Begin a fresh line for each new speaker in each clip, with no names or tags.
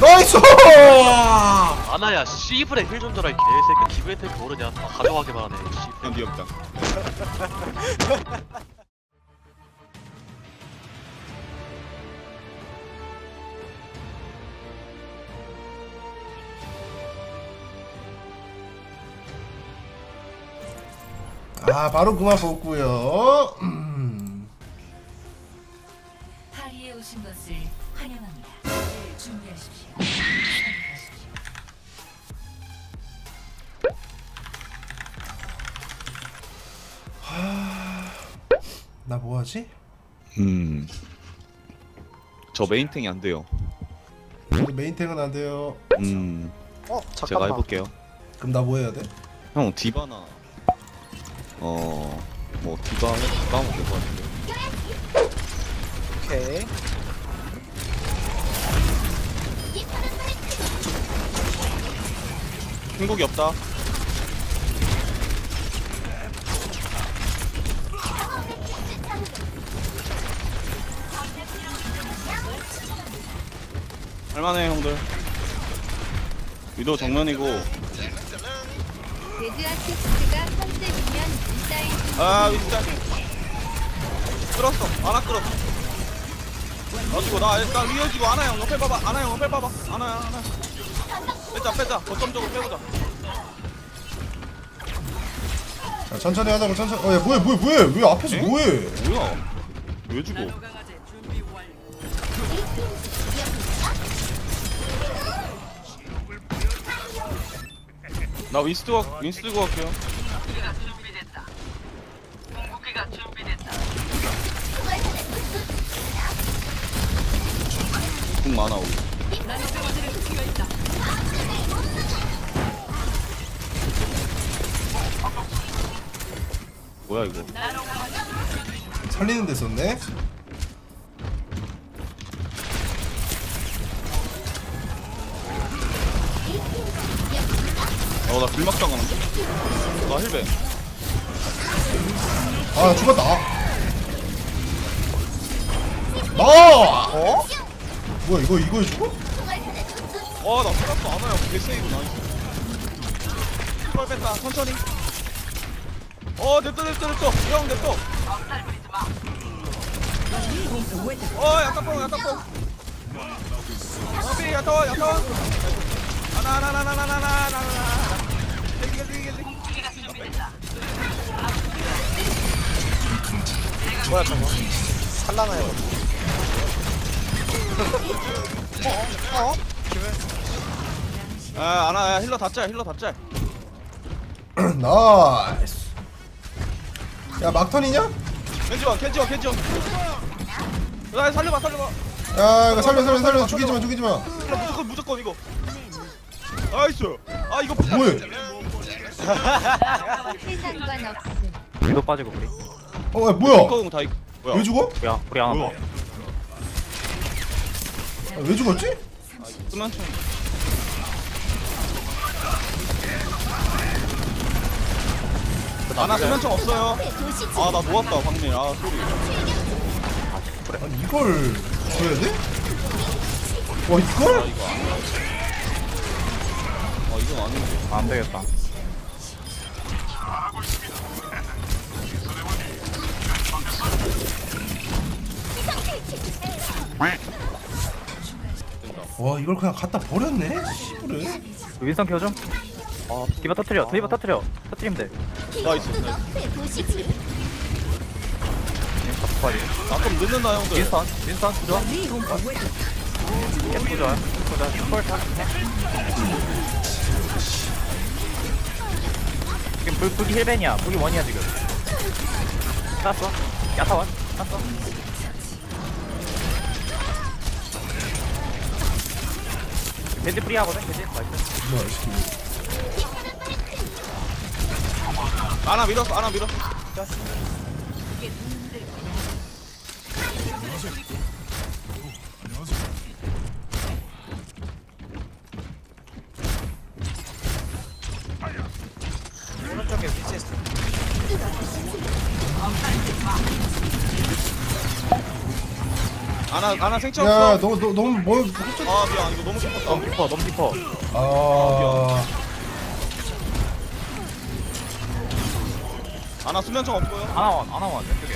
나이스
아나야 씨브레 힐좀 줘라 이 개새끼 기브레 탱크 모르냐 다 가져가기만 하네 씨브레
형 귀엽다.
아 바로 그만 뽑고요 음.
파리에 오신 것을 환영합니다.
나 뭐하지?
음. 저 메인탱이 안 돼요.
메인탱은 안 돼요
음.
어
제가
잠깐만
해볼게요.
그럼 나 뭐 해야 돼?
형 디바나 어. 뭐 디바 디바 하면 될것 같은데.
오케이
행복이 없다. 할만해 형들. 위도 정면이고.
데드 아티스트가 컨셉이면 인사인
아 윈스탄 끌었어. 안아 끌었어. 가지고 나나 위에 지고 안아 형 옆에 봐봐. 안아 형 옆에 봐봐. 안아야 안아 빼자 빼자 거점적으로 빼보자.
자, 천천히 하자고 천천히. 어 야 뭐해 뭐해 뭐해? 왜 앞에서
에?
뭐해?
뭐야? 왜 죽어? 나 윈스트 고 갈게요. 궁 많아 우리 뭐야 이거?
살리는 데 썼네.
어나 불막 당하는데? 나 힐베
아 죽었다. 나
어?
뭐야 이거 이거 죽어?
와나 살았어 안와요. 개세이브 나이스 펄 뺐다. 천천히 어 됐다 냅둬 냅둬 형 냅둬 어 야타뽕 야타뽕. 어비 야타원 야타원 하나하나하나하나하나하나
뭐야 저거? 살라나요 어? 어?
아, 아나 야, 힐러 다짜 힐러 다짜
나이스. 야 막턴이냐?
켄지원 켄지원 켄지원 야 살려봐 살려봐.
야 이거 살려 살려 살려. 죽이지 마 죽이지마.
힐러 무조건 무조건 이거. 나이스. 아 이거
뭐해?
새 상관 없음.
위도 빠지고 우리.
어 야, 뭐야?
콩다 있... 뭐야?
왜 죽어?
야? 우리 하나
뭐야?
더
아, 왜 죽었지?
쓰면 총 아나 수면총 없어요. 아 나 놓았다 광민 아 소리.
아니 이걸 줘야 돼? 와
아
이걸?
이거 아 이건 아닌데.
안 되겠다.
와 이걸 그냥 갖다 버렸네? 씨부를
그 윈선 켜줘. 어 디바 터트려. 디바 터트려. 터트리면 돼
나이스. 나이스.
빨리
나좀 늦는다 형들.
윈선 윈선 좋아 예쁘 좋아 보자 슈퍼 타 지금 불, 불기 힐벤이야. 불기 원이야 지금. 땄어? 야타원? 땄어. 벤지 프리 하거든 벤지. 나이스.
새끼
아나 밀었어 아나 밀었어.
오른쪽에 위치했어
아나 아나 생체
야
없어.
너너 너무 뭐
아 미안. 이거 너무 깊었다.
너무 깊어 너무 깊어
아.
아나 수면총 없고요.
아나원 아나원 왼쪽에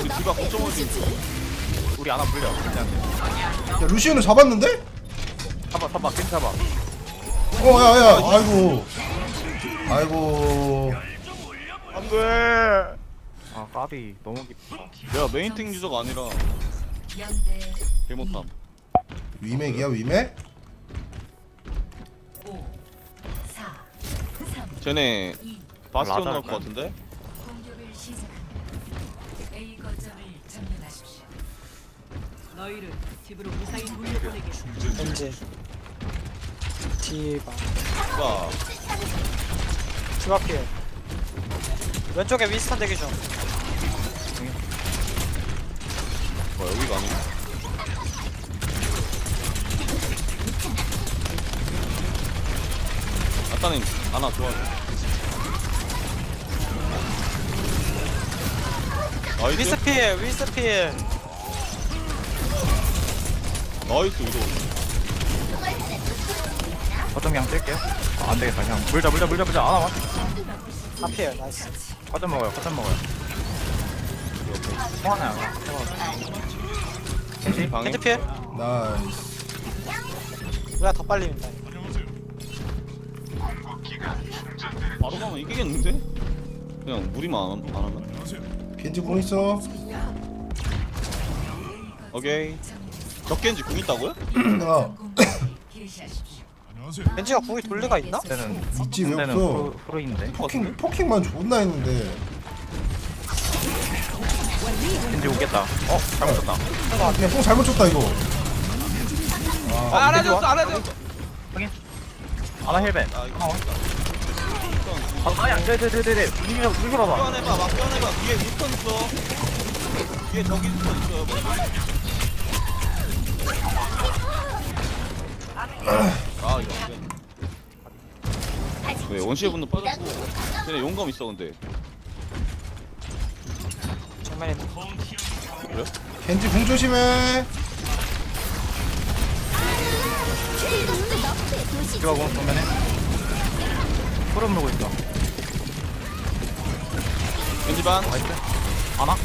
우리 디바 9.5지?
우리 아나 그냥
야 루시오는 잡았는데?
잡아 잡아. 겐 잡아.
어 야야. 아이고. 아이고.
안돼.
아 까비. 너무 깊어
내가 메인탱 유저가 아니라 개못함.
위맥이야 위맥?
쟤네
2
바스티온 나올 것 같은데?
공격을 시작합니다. A 거점을 점령하십시오.
너희를 집으로 무사히 돌려보내게.
겐지 디바
디바
디바 필 왼쪽에 윈스턴 대기 중
뭐 여기가 아니야 아따님 아나 좋아. 나이스.
윈스 필 윈스 필
나이스 이거.
거점 그냥 뜰게요. 아, 안 되겠다 그냥. 물자 물자 물자 물자. 아나원
다필 나이스.
거점 먹어요 거점 먹어요. 통하나요? 겐지
방해.
겐지 필
나이스.
우리가 더 빨리 민다
바로 가면 이기겠는데? 그냥 무리만 안, 안 하면
겐지 공 있어.
오케이 적겐지 궁 있다고요?
야
개시하십시오.
겐지가 궁이 돌 리가 있나?
때는
있지 왜
때는
없어?
프로, 프로인데
포킹 포킹만 존나 했는데.
겐지 오겠다 어 잘못 쳤다
그냥 뽕 잘못 쳤다 이거.
아, 안 해줬어 안 해줬어
아나 헬벤
아 이거
아 아야 네네네네 물려 물려 봐봐
막겨내봐 막겨내봐 위에 위스턴 있어 위에 저기 위스턴 있어요 아 이거 안 돼 왜 원시의 분노 빠졌고 쟤네 용감 있어 근데
정면에?
겐지 공 조심해.
공 보면은 소름 물고 있어
겐지반.
아나?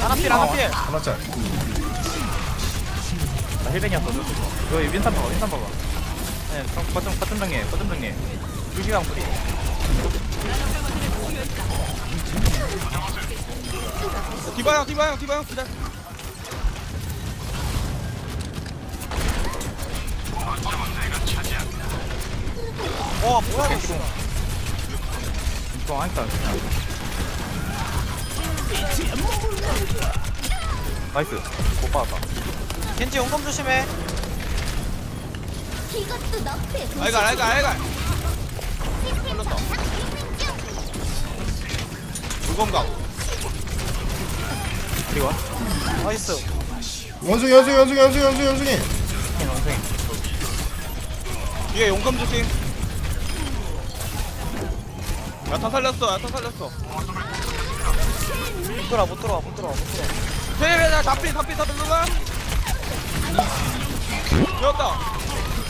하나. 필 하나 필.
하나 짤.
나 헬벤이었어 이거 윈산 봐봐 윈산 봐봐. 네 거점 거점 정리 거점 정리 유시강 뿌리.
디바형 디바형 디바형 기다려
와 뭐야 이거.
이거 하니까 나이스. 못 받았다.
겐지 용검 조심해.
알갈 알갈 알갈 걸렸다 불검각
그리고 와
나이스
원숭이 원숭이 원숭이 원숭이 원숭이. 원숭이
뒤에 용감 조심. 야타 살렸어. 야타 살렸어.
못 들어와 못 들어와 못 들어와 못 들어와.
세배나 잡힌 잡힌 잡힌 누가? 되었다.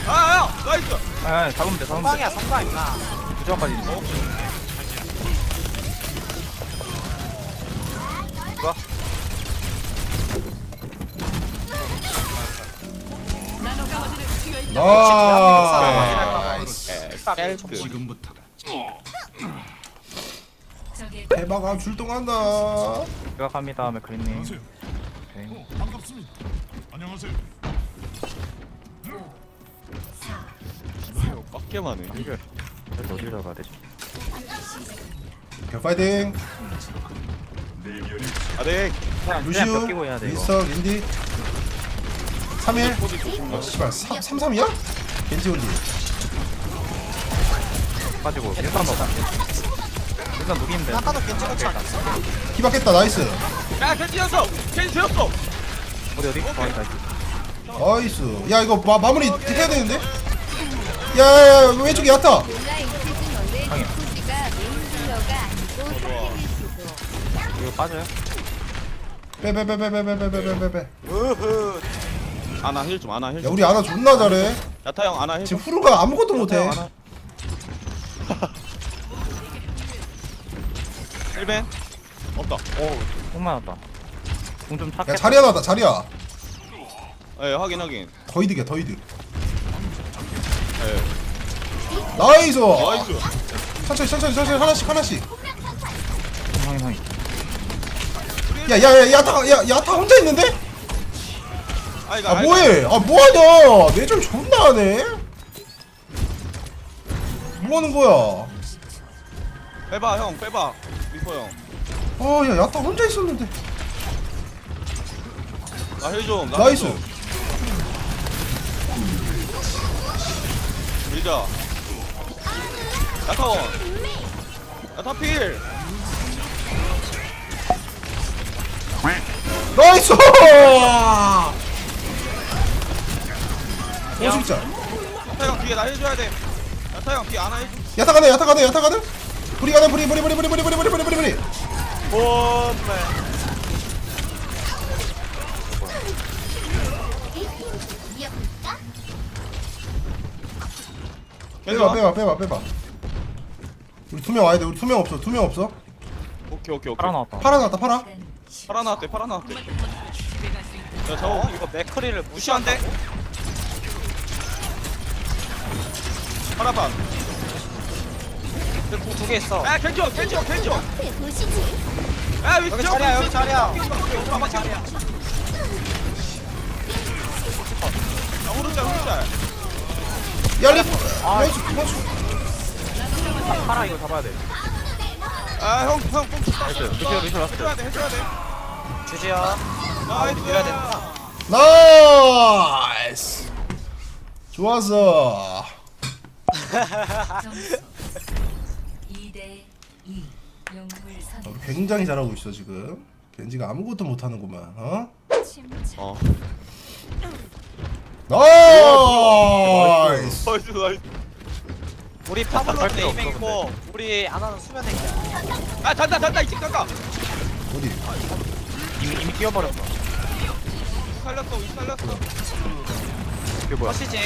아야 나이스.
아 잡으면 돼 잡으면 돼.
선방이야 선방 임마
부정까지 있어
아.
적의
대박아 출동한다.
생각합니다 맥크린님. 오케이
빡게만 해.
그래서 어디로 들어가야 되지?
개 파이팅.
아네.
그냥
루시우,
벽 끼고 해야 돼 이거.
미스터, 린디. 3일. 아 씨발 3 3 3이야? 겐지 올리.
가지고 일단 봐봐 일단 녹이면 돼
아까도 겐지 같지 않았어?
기박했다 나이스.
야 캔디였어 캔디 되었어
어디 어디? 어 나이스
나이스. 야 이거 마, 마무리 해야 되는데? 야야야 왼쪽에
서폿일지도
이거 빠져요?
빼빼빼빼빼빼빼빼빼빼
으흐
아나 힐 좀 아나 힐
야
좀.
우리 아나 존나 잘해
야타 형 아나 힐 좀.
지금 후루가 아무것도 못해
1벤 없다.
똥 많았다 공좀
야
찾겠다
자리야 나다 자리야
예 확인 확인.
더 이득이야 더 이득
예.
나이스
나이스.
천천히 천천히 천천히 하나씩 하나씩
확인 확인
야야야 야타 야 야타 혼자 있는데?
아
뭐해 아 뭐하냐 내절 존나 하네 뭐하는 거야
빼봐 형 빼봐. 미포 형.
아야 야타 혼자 있었는데
나힐 좀. 나
나이스.
밀자. 야타원. 야타필.
나이스 오십자
야타 형 뒤에 나 해줘야 돼. 야타 형 뒤에 안아 해줘.
야타 가네 야타 가네 야타 가네 브리 가네 브리 브리 브리 브리 브리 브리 브리 브리 브리 브리
오메
빼봐 빼봐 빼봐 빼봐 우리 두명 와야 돼 우리 두명 없어 두명 없어
오케이 오케이 오케이.
팔아 나왔다
팔아 나왔다 팔아
팔아 나왔대 팔아 나왔대. 야
어?
저거
이거 맥크리를
무시한데? 팔아 반.
두개 있어.
야 캔죠 캔죠 캔죠.
보시지
야 위치
여기 자리야 여기 자리야.
오른쪽 오른쪽.
야 리프 나이스 나이스
팔아 이거 잡아야 돼.
아형형 뽕.
나이스. 루시오 루시오 라스트.
해줘야 돼 해줘야 돼.
주지야
나이스.
밀어야 된다.
나이스. 좋았어
점수 2대 2 영웅을 선
우리 굉장히 잘하고 있어 지금 겐지가 아무것도 못하는구만 어?
어.
나이스
나이스 나이스.
우리 파블로
할 필요 없어,
네이밍이고 우리 아나는 수면 행이야
아 잔다 잔다 이쪽 잔다.
어디
이미 이미 뛰어버렸어
살렸어 위 살렸어.
이게 뭐야
허시지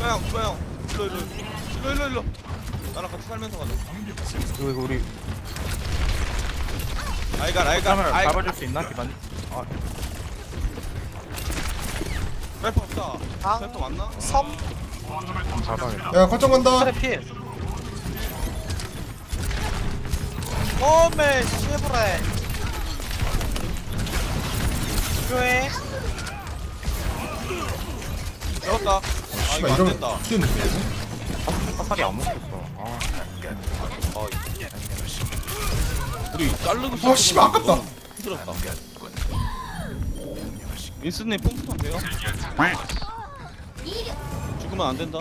형 형. 일로 일로 일로 일로 일로. 나랑 같이 살면서 가자.
이거 이거 우리
아이가 아이가
카메라
아이가.
잡아줄 수 있나 기반 아
래퍼 없다.
아.
래퍼 맞나?
섬
잡아야겠다
야 거점 간다
트래필 오메 쉐브레 교회
잡았다. 아
씨발
이거 안
이러면
된다.
뛰는데
화살이 안 먹혔어 아
우리 자르고
아, 씨발, 아깝다.
힘들었다. 민스님 뽕뽕 돼요? 죽으면 안 된다.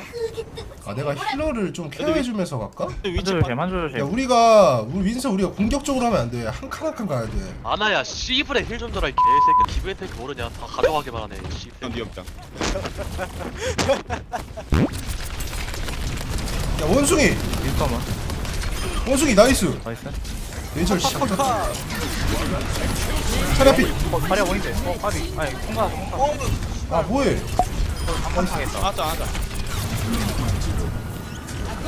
아 내가 힐러를 좀 케어해주면서 갈까?
위치
한줄 한줄 야잼
우리가 우리 윈서 우리가 공격적으로 하면 안 돼. 한 칸 한 칸 가야 돼.
아나야 씨브레 힐좀 줘라 이 개새끼 기브앤 테이크 모르냐? 다 가져가기만 하네 씨브레.
네 옆장.
야 원숭이!
일감은?
원숭이 나이스!
나이스.
내절 씨 차례 앞이
어 다리야 원인데. 어 까비 아니 통과 통과
아 뭐해?
한번 타겠다.
맞자 맞자.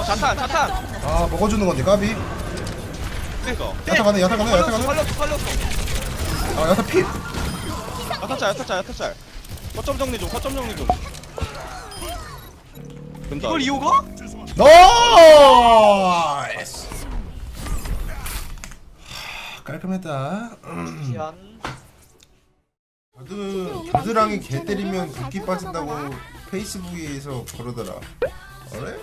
어 자탄 자탄.
아 먹어주는 건데 까비
그니까.
야타 가네 야타 가네 야타 가네
살렸어 살렸어.
아 야타 피
야타짤 야타짤 야타짤. 거점 정리 좀 거점 정리 좀. 된다.
이걸 이호가?
나이스 하, 깔끔했다
기한
다들 다들랑이 개 때리면 붓기 빠진다고 페이스북에서 그러더라 그래?